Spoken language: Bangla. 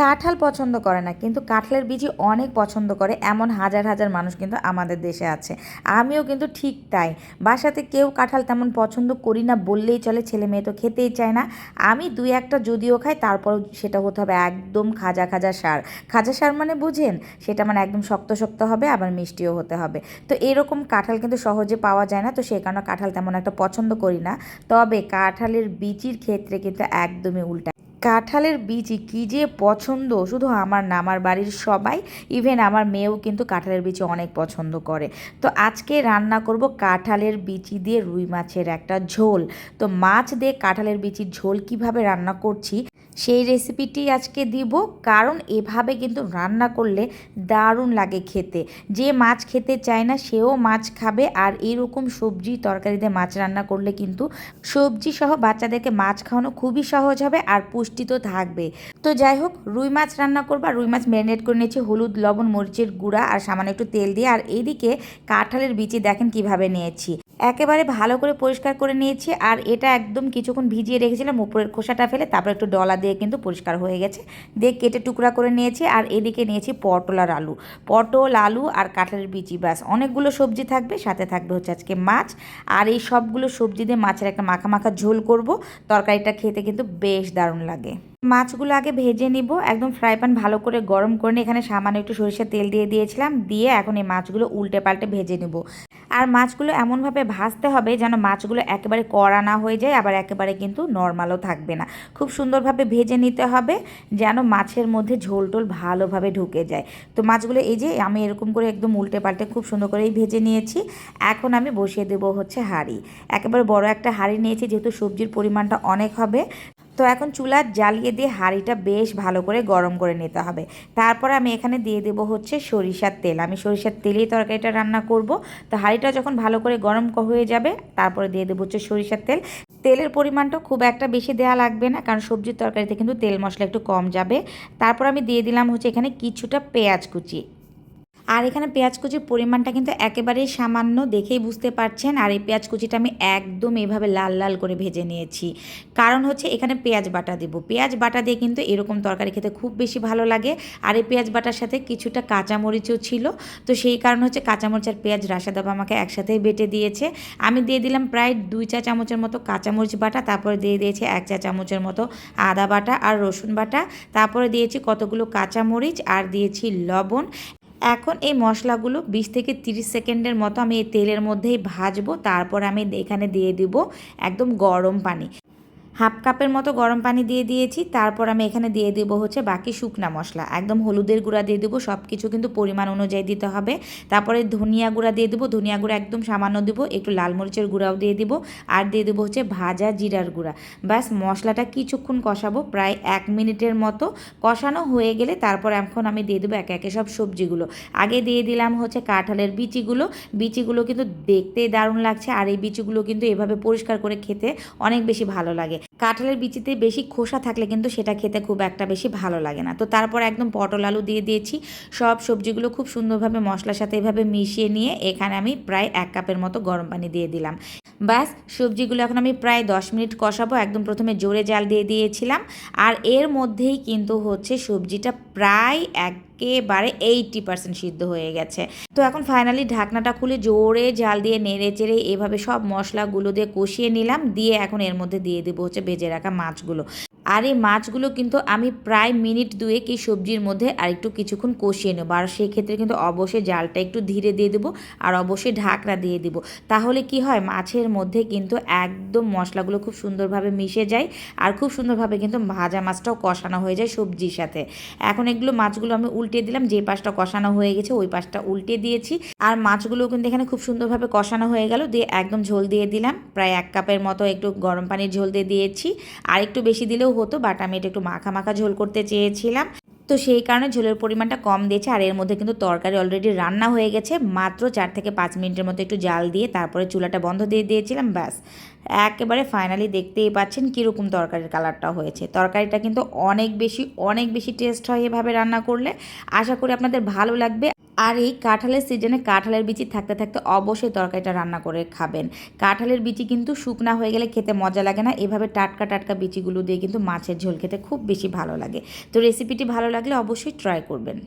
কাঁঠাল পছন্দ করে না, কিন্তু কাঁঠালের বীজই অনেক পছন্দ করে, এমন হাজার হাজার মানুষ কিন্তু আমাদের দেশে আছে। আমিও কিন্তু ঠিক তাই। বাসাতে কেউ কাঁঠাল তেমন পছন্দ করি না বললেই চলে, ছেলে মেয়ে তো খেতেই চায় না। আমি দুই একটা যদিও খাই তারপর সেটা হতে হবে একদম খাজা খাজা সার। খাজা সার মানে বুঝেন, সেটা মানে একদম শক্ত শক্ত হবে, আবার মিষ্টিও হতে হবে। তো এরকম কাঁঠাল কিন্তু সহজে পাওয়া যায় না, তো সেই কারণে কাঁঠাল তেমন একটা পছন্দ করি না। তবে কাঁঠালের বীচির ক্ষেত্রে কিন্তু একদমই উল্টা। কাঁঠালের বীজই কী যে পছন্দ? শুধু আমার না, আমার বাড়ির সবাই ইভেন আমার মেয়েও কিন্তু কাঁঠালের বিচি অনেক পছন্দ করে। তো আজকে রান্না করব কাঁঠালের বিচি দিয়ে রুই মাছের একটা ঝোল। তো মাছ দিয়ে কাঁঠালের বিচির ঝোল কীভাবে রান্না করছি সেই রেসিপিটি আজকে দিব, কারণ এভাবে কিন্তু রান্না করলে দারুণ লাগে খেতে। যে মাছ খেতে চায় না, সেও মাছ খাবে আর এরকম সবজি তরকারিতে মাছ রান্না করলে কিন্তু সবজি সহ বাচ্চাদেরকে মাছ খাওয়ানো খুবই সহজ হবে আর পুষ্টি তো থাকবে। তো যাই হোক, রুই মাছ রান্না করব রুই মাছ ম্যারিনেট করে নিয়েছি। হলুদ, লবণ, মরিচের গুঁড়া আর সামান্য একটু তেল দিয়ে। আর এইদিকে কাঁঠালের বিচি দেখেন কীভাবে নিয়েছি। একেবারে ভালো করে পরিষ্কার করে নিয়েছি আর এটা একদম কিছুক্ষণ ভিজিয়ে রেখেছিলাম, উপরের খোসাটা ফেলে তারপর একটু ডলা দিয়ে কিন্তু পরিষ্কার হয়ে গেছে। দিয়ে কেটে টুকরা করে নিয়েছি আর এদিকে নিয়েছি পটল আর আলু। পটল, আলু আর কাঁঠালের বিচি, ব্যাস। অনেকগুলো সবজি থাকবে, সাথে থাকবে হচ্ছে আজকে মাছ। আর এই সবগুলো সবজি দিয়ে মাছের একটা মাখা মাখা ঝোল করব। তরকারিটা খেতে কিন্তু বেশ দারুণ লাগে। মাছগুলো আগে ভেজে নিব। একদম ফ্রাই প্যান ভালো করে গরম করে নিয়ে এখানে সামান্য একটু সরিষার তেল দিয়ে দিয়েছিলাম। দিয়ে এখন এই মাছগুলো উল্টে পাল্টে ভেজে নেব। আর মাছগুলো এমনভাবে ভাজতে হবে যেন মাছগুলো একেবারে কড়া না হয়ে যায়, আবার একেবারে কিন্তু নর্মালও থাকবে না। খুব সুন্দরভাবে ভেজে নিতে হবে যেন মাছের মধ্যে ঝোল টোল ভালোভাবে ঢুকে যায়। তো মাছগুলো এই যে আমি এরকম করে একদম উল্টে পাল্টে খুব সুন্দর করেই ভেজে নিয়েছি। এখন আমি বসিয়ে দেবো হচ্ছে হাঁড়ি। একেবারে বড় একটা হাঁড়ি নিয়েছি, যেহেতু সবজির পরিমাণটা অনেক হবে। তো এখন চুলা জ্বালিয়ে দিয়ে হাঁড়িটা বেশ ভালো করে গরম করে নিতে হবে। তারপরে আমি এখানে দিয়ে দেবো হচ্ছে সরিষার তেল। আমি সরিষার তেলেই তরকারিটা রান্না করব। তো হাঁড়িটা যখন ভালো করে গরম হয়ে যাবে, তারপরে দিয়ে দেবো হচ্ছে সরিষার তেল। তেলের পরিমাণটা খুব একটা বেশি দেওয়া লাগবে না, কারণ সবজির তরকারিতে কিন্তু তেল মশলা একটু কম যাবে। তারপর আমি দিয়ে দিলাম হচ্ছে এখানে কিছুটা পেঁয়াজ কুচি। আর এখানে পেঁয়াজ কুচির পরিমাণটা কিন্তু একেবারেই সামান্য দেখেই বুঝতে পারছেন। আর এই পেঁয়াজ কুচিটা আমি একদম এভাবে লাল লাল করে ভেজে নিয়েছি। কারণ হচ্ছে এখানে পেঁয়াজ বাটা দেব। পেঁয়াজ বাটা দিয়ে কিন্তু এরকম তরকারি খেতে খুব বেশি ভালো লাগে। আর এই পেঁয়াজ বাটার সাথে কিছুটা কাঁচামরিচও ছিল। তো সেই কারণ হচ্ছে কাঁচামরিচ আর পেঁয়াজ রাশাদাবা আমাকে একসাথেই বেটে দিয়েছে। আমি দিয়ে দিলাম প্রায় দুই চা চামচের মতো কাঁচামরিচ বাটা, তারপরে দিয়ে দিয়েছি এক চা চামচের মতো আদা বাটা আর রসুন বাটা। তারপরে দিয়েছি কতগুলো কাঁচামরিচ আর দিয়েছি লবণ। এখন এই মশলাগুলো বিশ থেকে তিরিশ সেকেন্ডের মতো আমি এই তেলের মধ্যেই ভাজবো, তারপর আমি এখানে দিয়ে দিব একদম গরম পানি। হাফ কাপের মতো গরম পানি দিয়ে দিয়েছি, তারপর আমি এখানে দিয়ে দেবো হচ্ছে বাকি শুকনা মশলা। একদম হলুদের গুঁড়া দিয়ে দেবো সব কিছু কিন্তু পরিমাণ অনুযায়ী দিতে হবে। তারপরে ধনিয়া গুঁড়া দিয়ে দেবো, ধনিয়া গুঁড়া একদম সামান্য দেবো, একটু লাল মরিচের গুঁড়াও দিয়ে দিব, আর দিয়ে দেবো হচ্ছে ভাজা জিরার গুঁড়া। ব্যাস, মশলাটা কিছুক্ষণ কষাবো, প্রায় এক মিনিটের মতো কষানো হয়ে গেলে তারপর এখন আমি দিয়ে দেবো একে একে সব সবজিগুলো। আগে দিয়ে দিলাম হচ্ছে কাঁঠালের বিচিগুলো বিচিগুলো কিন্তু দেখতেই দারুণ লাগছে, আর এই বিচিগুলো কিন্তু এভাবে পরিষ্কার করে খেতে অনেক বেশি ভালো লাগে। কাঁঠালের বিচিতে বেশি খোসা থাকলে কিন্তু সেটা খেতে খুব একটা বেশি ভালো লাগে না। তো তারপর একদম পটল আলু দিয়ে দিয়েছি। সব সবজিগুলো খুব সুন্দরভাবে মশলার সাথে এভাবে মিশিয়ে নিয়ে এখানে আমি প্রায় এক কাপের মতো গরম পানি দিয়ে দিলাম। ব্যাস, সবজিগুলো এখন আমি প্রায় দশ মিনিট কষাবো। একদম প্রথমে জোরে জাল দিয়ে দিয়েছিলাম। আর এর মধ্যেই কিন্তু হচ্ছে সবজিটা প্রায় একেবারে এইটি পার্সেন্ট সিদ্ধ হয়ে গেছে। তো এখন ফাইনালি ঢাকনাটা খুলে জোরে জাল দিয়ে নেড়ে চেড়ে এভাবে সব মশলাগুলো দিয়ে কষিয়ে নিলাম। দিয়ে এখন এর মধ্যে দিয়ে দেবো হচ্ছে ভেজে রাখা মাছগুলো। আর এই মাছগুলো কিন্তু আমি প্রায় মিনিট দুয়েক এই সবজির মধ্যে আর একটু কিছুক্ষণ কষিয়ে নেব। আর সেই ক্ষেত্রে কিন্তু অবশ্যই জালটা একটু ধীরে দিয়ে দেবো আর অবশ্যই ঢাকনা দিয়ে দেবো। তাহলে কি হয়, মাছের মধ্যে কিন্তু একদম মশলাগুলো খুব সুন্দরভাবে মিশে যায় আর খুব সুন্দরভাবে কিন্তু ভাজা মাছটাও কষানো হয়ে যায় সবজির সাথে। এখন এগুলো মাছগুলো আমি উল্টে দিলাম, যে পাশটা কষানো হয়ে গেছে ওই পাশটা উল্টে দিয়েছি। আর মাছগুলো কিন্তু এখানে খুব সুন্দরভাবে কষানো হয়ে গেল, দিয়ে একদম ঝোল দিয়ে দিলাম। প্রায় এক কাপের মতো একটু গরম পানির ঝোল দিয়ে দিয়েছি। আর একটু বেশি দিলেও হতো বাট আমি এটা একটু মাখা মাখা ঝোল করতে চেয়েছিলাম। তো সেই কারণে ঝোলের পরিমাণটা কম দিয়েছে, আর এর মধ্যে কিন্তু তরকারি অলরেডি রান্না হয়ে গেছে। মাত্র চার থেকে পাঁচ মিনিটের মতো একটু জাল দিয়ে তারপরে চুলাটা বন্ধ দিয়ে দিয়েছিলাম, ব্যাস। একেবারে ফাইনালি দেখতেই পাচ্ছেন কীরকম তরকারির কালারটা হয়েছে। তরকারিটা কিন্তু অনেক বেশি অনেক বেশি টেস্ট হয় এভাবে রান্না করলে। আশা করি আপনাদের ভালো লাগবে। আর এই কাঁঠালের সিজনে কাঁঠালের বিচি থাকতে থাকতে অবশ্যই তরকারিটা রান্না করে খাবেন। কাঁঠালের বিচি কিন্তু শুকনা হয়ে গেলে খেতে মজা লাগে না। এভাবে টাটকা টাটকা বিচিগুলো দিয়ে কিন্তু মাছের ঝোল খেতে খুব বেশি ভালো লাগে। তো রেসিপিটি ভালো লাগলে অবশ্যই ট্রাই করবেন।